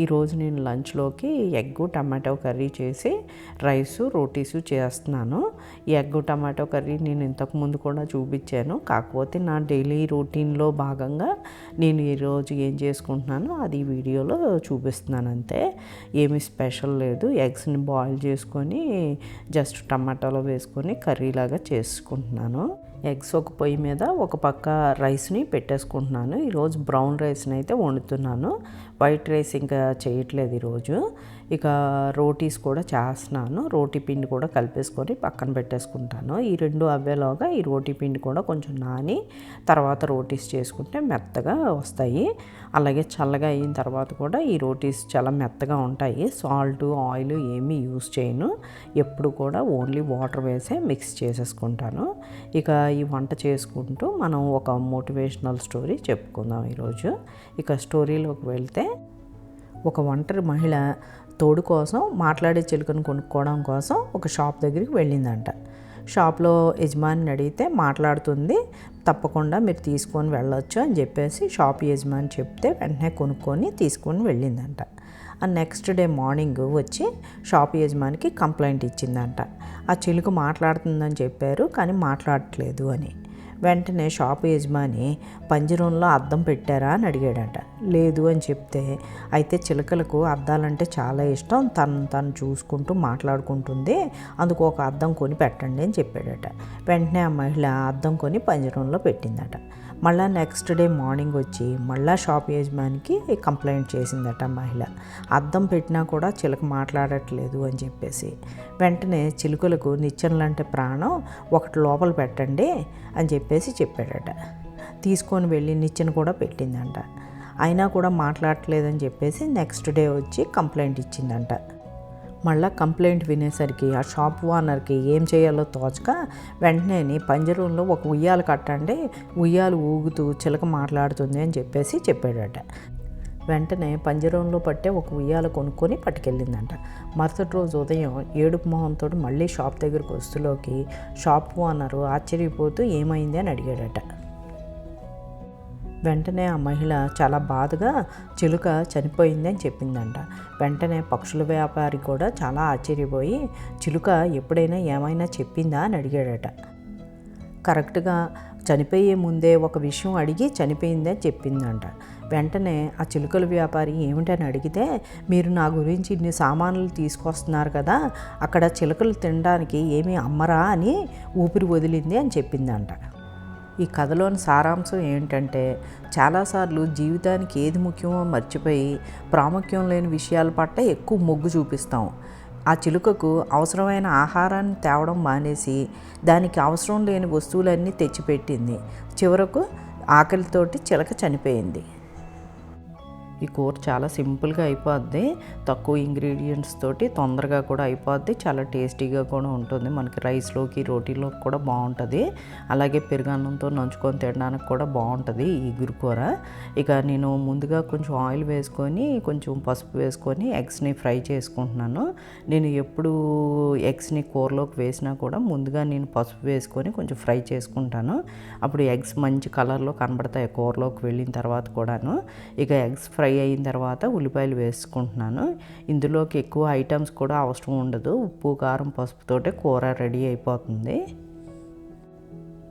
ఈరోజు నేను లంచ్లోకి ఎగ్ టమాటో కర్రీ చేసి రైస్ రోటీసు చేస్తున్నాను. ఈ టమాటో కర్రీ నేను ఇంతకు ముందు కూడా చూపించాను. కాకపోతే నా డైలీ రొటీన్లో భాగంగా నేను ఈరోజు ఏం చేసుకుంటున్నానో అది వీడియోలో చూపిస్తున్నాను అంతే. ఏమి స్పెషల్ లేదు. ఎగ్స్ని బాయిల్ చేసుకొని జస్ట్ టమాటాలో వేసుకొని కర్రీలాగా చేసుకుంటున్నాను. ఎగ్స్ ఒక పొయ్యి మీద ఒక పక్క రైస్ని పెట్టేసుకుంటున్నాను. ఈరోజు బ్రౌన్ రైస్ని అయితే వండుతున్నాను. వైట్ రైస్ ఇంకా చేయట్లేదు ఈరోజు. ఇక రోటీస్ కూడా చేస్తున్నాను. రోటీ పిండి కూడా కలిపేసుకొని పక్కన పెట్టేసుకుంటాను. ఈ రెండు అవ్వేలోగా ఈ రోటీ పిండి కూడా కొంచెం నాని తర్వాత రోటీస్ చేసుకుంటే మెత్తగా వస్తాయి. అలాగే చల్లగా అయిన తర్వాత కూడా ఈ రోటీస్ చాలా మెత్తగా ఉంటాయి. సాల్ట్ ఆయిల్ ఏమీ యూస్ చేయను. ఎప్పుడు కూడా ఓన్లీ వాటర్ వేసే మిక్స్ చేసేసుకుంటాను. ఇక ఈ వంట చేసుకుంటూ మనం ఒక మోటివేషనల్ స్టోరీ చెప్పుకుందాం ఈరోజు. ఇక స్టోరీలోకి వెళ్తే ఒక ఒంటరి మహిళ తోడు కోసం మాట్లాడే చిలుకను కొనుక్కోవడం కోసం ఒక షాప్ దగ్గరికి వెళ్ళిందంట. షాప్లో యజమానిని అడిగితే మాట్లాడుతుంది తప్పకుండా మీరు తీసుకొని వెళ్ళొచ్చు అని చెప్పేసి షాప్ యజమాని చెప్తే వెంటనే కొనుక్కొని తీసుకొని వెళ్ళిందంట. ఆ నెక్స్ట్ డే మార్నింగ్ వచ్చి షాప్ యజమానికి కంప్లైంట్ ఇచ్చిందంట. ఆ చిలుక మాట్లాడుతుందని చెప్పారు కానీ మాట్లాడట్లేదు అని. వెంటనే షాప్ యజమాని పంజరంలో అద్దం పెట్టారా అని అడిగాడట. లేదు అని చెప్తే అయితే చిలకలకు అద్దాలంటే చాలా ఇష్టం తను తను చూసుకుంటూ మాట్లాడుకుంటుంది అందుకు ఒక అద్దం కొని పెట్టండి అని చెప్పాడట. వెంటనే ఆ మహిళ అద్దం కొని పంజరంలో పెట్టిందట. మళ్ళా నెక్స్ట్ డే మార్నింగ్ వచ్చి మళ్ళా షాప్ యజమానికి కంప్లైంట్ చేసిందట మహిళ. అద్దం పెట్టినా కూడా చిలక మాట్లాడట్లేదు అని చెప్పేసి. వెంటనే చిలుకలకు నిచ్చెనలంటే ప్రాణం ఒకటి లోపల పెట్టండి అని చెప్పి చెప్పేసి చెప్పాడట. తీసుకొని వెళ్ళి నిచ్చెన కూడా పెట్టిందంట. అయినా కూడా మాట్లాడట్లేదని చెప్పేసి నెక్స్ట్ డే వచ్చి కంప్లైంట్ ఇచ్చిందంట. మళ్ళా కంప్లైంట్ వినేసరికి ఆ షాప్ ఓనర్కి ఏం చేయాలో తోచక వెంటనే పంజరంలో ఒక ఉయ్యాలు కట్టండి ఉయ్యాలు ఊగుతూ చిలక మాట్లాడుతుంది అని చెప్పేసి చెప్పాడట. వెంటనే పంజరంలో పట్టే ఒక ఉయ్యాల కొనుక్కొని పట్టుకెళ్ళిందంట. మరుసటి రోజు ఉదయం ఏడుపు మొహంతో మళ్ళీ షాప్ దగ్గరకు వస్తులోకి షాప్ ఓనరు ఆశ్చర్యపోతూ ఏమైంది అని అడిగాడట. వెంటనే ఆ మహిళ చాలా బాధగా చిలుక చనిపోయింది అని చెప్పిందంట. వెంటనే పక్షుల వ్యాపారి కూడా చాలా ఆశ్చర్యపోయి చిలుక ఎప్పుడైనా ఏమైనా చెప్పిందా అని అడిగాడట. కరెక్ట్గా చనిపోయే ముందే ఒక విషయం అడిగి చనిపోయిందని చెప్పిందంట. వెంటనే ఆ చిలుకల వ్యాపారి ఏమిటని అడిగితే మీరు నా గురించి ఇన్ని సామాన్లు తీసుకొస్తున్నారు కదా అక్కడ చిలుకలు తినడానికి ఏమీ అమ్మరా అని ఊపిరి వదిలింది అని చెప్పిందంట. ఈ కథలోని సారాంశం ఏంటంటే చాలాసార్లు జీవితానికి ఏది ముఖ్యమో మర్చిపోయి ప్రాముఖ్యం లేని విషయాల పట్ల ఎక్కువ మొగ్గు చూపిస్తాం. ఆ చిలుకకు అవసరమైన ఆహారాన్ని తేవడం మానేసి దానికి అవసరం లేని వస్తువులన్నీ తెచ్చిపెట్టింది. చివరకు ఆకలితోటి చిలక చనిపోయింది. ఈ కూర చాలా సింపుల్గా అయిపోద్ది. తక్కువ ఇంగ్రీడియంట్స్ తోటి తొందరగా కూడా అయిపోద్ది. చాలా టేస్టీగా కూడా ఉంటుంది. మనకి రైస్లోకి రోటీలోకి కూడా బాగుంటుంది. అలాగే పెరుగన్నంతో నంచుకొని తినడానికి కూడా బాగుంటుంది ఈ గురుకూర ఇక నేను ముందుగా కొంచెం ఆయిల్ వేసుకొని కొంచెం పసుపు వేసుకొని ఎగ్స్ని ఫ్రై చేసుకుంటున్నాను. నేను ఎప్పుడు ఎగ్స్ని కూరలోకి వేసినా కూడా ముందుగా నేను పసుపు వేసుకొని కొంచెం ఫ్రై చేసుకుంటాను. అప్పుడు ఎగ్స్ మంచి కలర్లో కనబడతాయి కూరలోకి వెళ్ళిన తర్వాత కూడాను. ఇక ఎగ్స్ ఫ్రై ఫ్రై అయిన తర్వాత ఉల్లిపాయలు వేసుకుంటున్నాను. ఇందులోకి ఎక్కువ ఐటమ్స్ కూడా అవసరం ఉండదు. ఉప్పు కారం పసుపుతోటే కూర రెడీ అయిపోతుంది.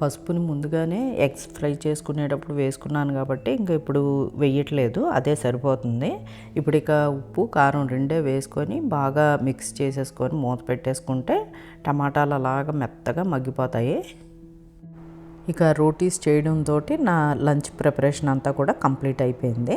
పసుపుని ముందుగానే ఎగ్స్ ఫ్రై చేసుకునేటప్పుడు వేసుకున్నాను కాబట్టి ఇంకా ఇప్పుడు వేయట్లేదు. అదే సరిపోతుంది. ఇప్పుడు ఇక ఉప్పు కారం రెండే వేసుకొని బాగా మిక్స్ చేసేసుకొని మూత పెట్టేసుకుంటే టమాటాలు అలాగా మెత్తగా మగ్గిపోతాయి. ఇక రోటీస్ చేయడంతో నా లంచ్ ప్రిపరేషన్ అంతా కూడా కంప్లీట్ అయిపోయింది.